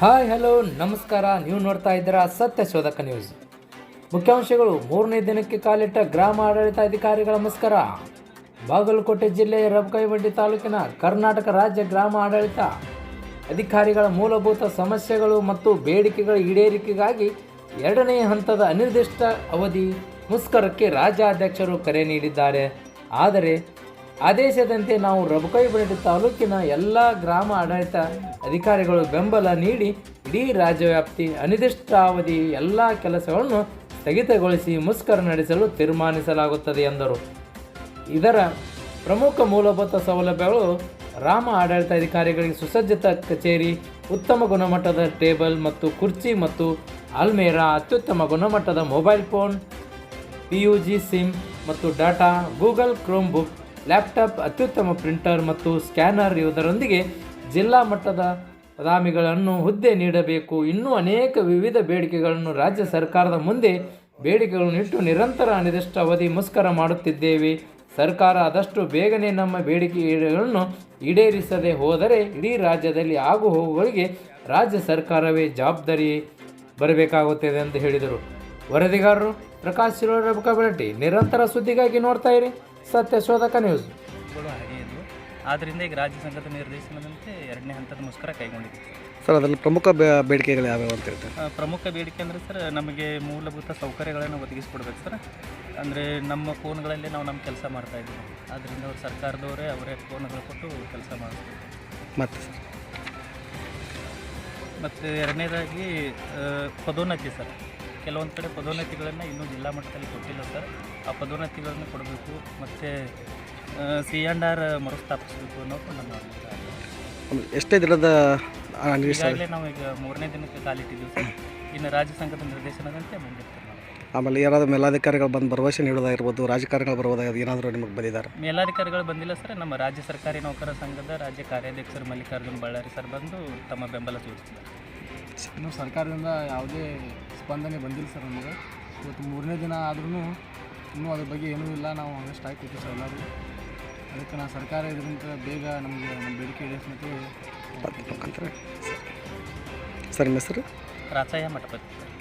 Hi, hello, ನಮಸ್ಕಾರ. ನೀವು ನೋಡ್ತಾ ಇದ್ದೀರಾ ಸತ್ಯ ಶೋಧಕ ನ್ಯೂಸ್. ಮುಖ್ಯಾಂಶಗಳು, ಮೂರನೇ ದಿನಕ್ಕೆ ಕಾಲಿಟ್ಟ ಗ್ರಾಮ ಆಡಳಿತ ಅಧಿಕಾರಿಗಳ ಮುಸ್ಕರ. ಬಾಗಲಕೋಟೆ ಜಿಲ್ಲೆಯ ರಬಕೈಬಂಡಿ ತಾಲೂಕಿನ ಕರ್ನಾಟಕ ರಾಜ್ಯ ಗ್ರಾಮ ಆಡಳಿತ. ಅಧಿಕಾರಿಗಳ ಮೂಲಭೂತ ಸಮಸ್ಯೆಗಳು ಮತ್ತು ಬೇಡಿಕೆಗಳ ಈಡೇರಿಕೆಗಾಗಿ ಎರಡನೇ ಹಂತದ ಅನಿರ್ದಿಷ್ಟ ಅವಧಿ ಮುಸ್ಕರಕ್ಕೆ ರಾಜ್ಯಾಧ್ಯಕ್ಷರು ಕರೆ ನೀಡಿದ್ದಾರೆ. ಆದರೆ, ಆದೇಶದಂತೆ ನಾವು ರಬಕೈಬಂಡಿ ತಾಲೂಕಿನ ಎಲ್ಲ ಗ್ರಾಮ ಆಡಳಿತ ಅಧಿಕಾರಿಗಳು ಬೆಂಬಲ ನೀಡಿ ಇಡೀ ರಾಜ್ಯವ್ಯಾಪ್ತಿ ಅನಿರ್ದಿಷ್ಟಾವಧಿ ಎಲ್ಲ ಕೆಲಸಗಳನ್ನು ಸ್ಥಗಿತಗೊಳಿಸಿ ಮುಸ್ಕರ ನಡೆಸಲು ತೀರ್ಮಾನಿಸಲಾಗುತ್ತದೆ ಎಂದರು. ಇದರ ಪ್ರಮುಖ ಮೂಲಭೂತ ಸೌಲಭ್ಯಗಳು ರಾಮ ಆಡಳಿತಾಧಿಕಾರಿಗಳಿಗೆ ಸುಸಜ್ಜಿತ ಕಚೇರಿ, ಉತ್ತಮ ಗುಣಮಟ್ಟದ ಟೇಬಲ್ ಮತ್ತು ಕುರ್ಚಿ ಮತ್ತು ಅಲ್ಮೇರಾ ಅತ್ಯುತ್ತಮ ಗುಣಮಟ್ಟದ mobile phone P U G sim ಮತ್ತು data, Google Chrome book laptop, ಅತ್ಯುತ್ತಮ ಪ್ರಿಂಟರ್ ಮತ್ತು ಸ್ಕ್ಯಾನರ್ ಇವುದರೊಂದಿಗೆ ಜಿಲ್ಲಾ ಮಟ್ಟದ ರಾಮಿಗಳನ್ನು ಹುದ್ದೆ ನೀಡಬೇಕು. ಇನ್ನೂ ಅನೇಕ ವಿವಿಧ ಬೇಡಿಕೆಗಳನ್ನು ರಾಜ್ಯ ಸರ್ಕಾರದ ಮುಂದೆ ಬೇಡಿಕೆಗಳನ್ನು ಇಟ್ಟು ನಿರಂತರ ಅನಿರ್ದಿಷ್ಟ ಅವಧಿ ಮುಸ್ಕರ ಮಾಡುತ್ತಿದ್ದೇವೆ. ಸರ್ಕಾರ ಆದಷ್ಟು ಬೇಗನೆ ನಮ್ಮ ಬೇಡಿಕೆಗಳನ್ನು ಈಡೇರಿಸದೆ ಹೋದರೆ ಇಡೀ ರಾಜ್ಯದಲ್ಲಿ ಆಗು ಹೋಗುಗಳಿಗೆ ರಾಜ್ಯ ಸರ್ಕಾರವೇ ಜವಾಬ್ದಾರಿ ಬರಬೇಕಾಗುತ್ತದೆ ಎಂದು ಹೇಳಿದರು. ವರದಿಗಾರರು ಪ್ರಕಾಶ್ ಶಿರೋಡ್ ಕಬರಟ್ಟಿ ನಿರಂತರ ಸುದ್ದಿಗಾಗಿ ನೋಡ್ತಾ ಇರಿ. ಸತ್ಯ ಶೋಧಕ ನ್ಯೂಸ್. ಆದ್ದರಿಂದ ಈಗ ರಾಜ್ಯ ಸಂಘದ ನಿರ್ದೇಶನದಂತೆ ಎರಡನೇ ಹಂತದ ಮುಷ್ಕರ ಕೈಗೊಂಡಿದೆ. ಸರ್ ಅದರಲ್ಲಿ ಪ್ರಮುಖ ಬೇಡಿಕೆಗಳು ಯಾವ್ಯಾವ ಅಂತ ಹೇಳ್ತಾರೆ? ಆ, ಪ್ರಮುಖ ಬೇಡಿಕೆ ಅಂದರೆ ಸರ್ ನಮಗೆ ಮೂಲಭೂತ ಸೌಕರ್ಯಗಳನ್ನು ಒದಗಿಸ್ಕೊಡ್ಬೇಕು ಸರ್. ಅಂದರೆ ನಮ್ಮ ಫೋನ್ಗಳಲ್ಲಿ ನಾವು ನಮ್ಮ ಕೆಲಸ ಮಾಡ್ತಾ ಇದ್ದೀವಿ. ಆದ್ದರಿಂದ ಅವ್ರು ಸರ್ಕಾರದವರೇ ಅವರೇ ಫೋನ್ಗಳು ಕೊಟ್ಟು ಕೆಲಸ ಮಾಡ್ತಾರೆ. ಮತ್ತೆ ಸರ್? ಮತ್ತು ಎರಡನೇದಾಗಿ ಆ, ಪದೋನ್ನತಿ ಸರ್. ಕೆಲವೊಂದು ಕಡೆ ಪದೋನ್ನತಿಗಳನ್ನು ಇನ್ನೂ ಜಿಲ್ಲಾ ಮಟ್ಟದಲ್ಲಿ ಕೊಟ್ಟಿಲ್ಲ ಸರ್. ಆ ಪದೋನ್ನತಿಗಳನ್ನು ಕೊಡಬೇಕು ಮತ್ತು ಸಿ ಆ್ಯಂಡ್ ಆರ್ ಮರುಸ್ಥಾಪಿಸಬೇಕು ಅನ್ನೋದು ನಮ್ಮ ಎಷ್ಟೇ ದಿನದ ಈಗಾಗಲೇ ನಾವು ಈಗ ಮೂರನೇ ದಿನಕ್ಕೆ ಕಾಲಿಟ್ಟಿದ್ದೀವಿ ಸರ್. ಇನ್ನು ರಾಜ್ಯ ಸಂಘದ ನಿರ್ದೇಶನದಂತೆ ಮುಂದಿರ್ತೀವಿ ಆಮೇಲೆ ಯಾರಾದರೂ ಮೇಲಾಧಿಕಾರಿಗಳು ಬಂದು ಭರವಸೆ ನೀಡೋದಾಗಿರ್ಬೋದು ರಾಜಕಾರಣಿಗಳು ಬರುವುದಾಗಿರೋದು ಏನಾದರೂ ನಿಮಗೆ ಬಂದಿದ್ದಾರೆ ಮೇಲಾಧಿಕಾರಿಗಳು ಬಂದಿಲ್ಲ ಸರ್. ನಮ್ಮ ರಾಜ್ಯ ಸರ್ಕಾರಿ ನೌಕರ ಸಂಘದ ರಾಜ್ಯ ಕಾರ್ಯಾಧ್ಯಕ್ಷರು ಮಲ್ಲಿಕಾರ್ಜುನ್ ಬಳ್ಳಾರಿ ಸರ್ ಬಂದು ತಮ್ಮ ಬೆಂಬಲ ಸೂಚಿಸಿದ್ದಾರೆ. ಇನ್ನು ಸರ್ಕಾರದಿಂದ ಯಾವುದೇ ಸ್ಪಂದನೆ ಬಂದಿಲ್ಲ ಸರ್ ನಮಗೆ. ಇವತ್ತು ಮೂರನೇ ದಿನ ಆದ್ರೂ ಇನ್ನೂ ಅದ್ರ ಬಗ್ಗೆ ಏನೂ ಇಲ್ಲ. ನಾವು ಹಂಗೆ ಸ್ಟ್ರೈಕ್ ಕೊಟ್ಟಿವಿ ಸರ್ ಎಲ್ಲರೂ ಅದಕ್ಕೆ ನಾವು ಸರ್ಕಾರ ಇದರಿಂದ ಬೇಗ ನಮಗೆ ನಮ್ಮ ಬೇಡಿಕೆ ಈಡೇರಿಸಲಿಕ್ಕೆ ಅಂತಾರೆ ಸರ್ ನಿಮ್ಮ ಹೆಸರು? ರಾಚಯ್ಯ ಮಠಪತಿ. ಸರ್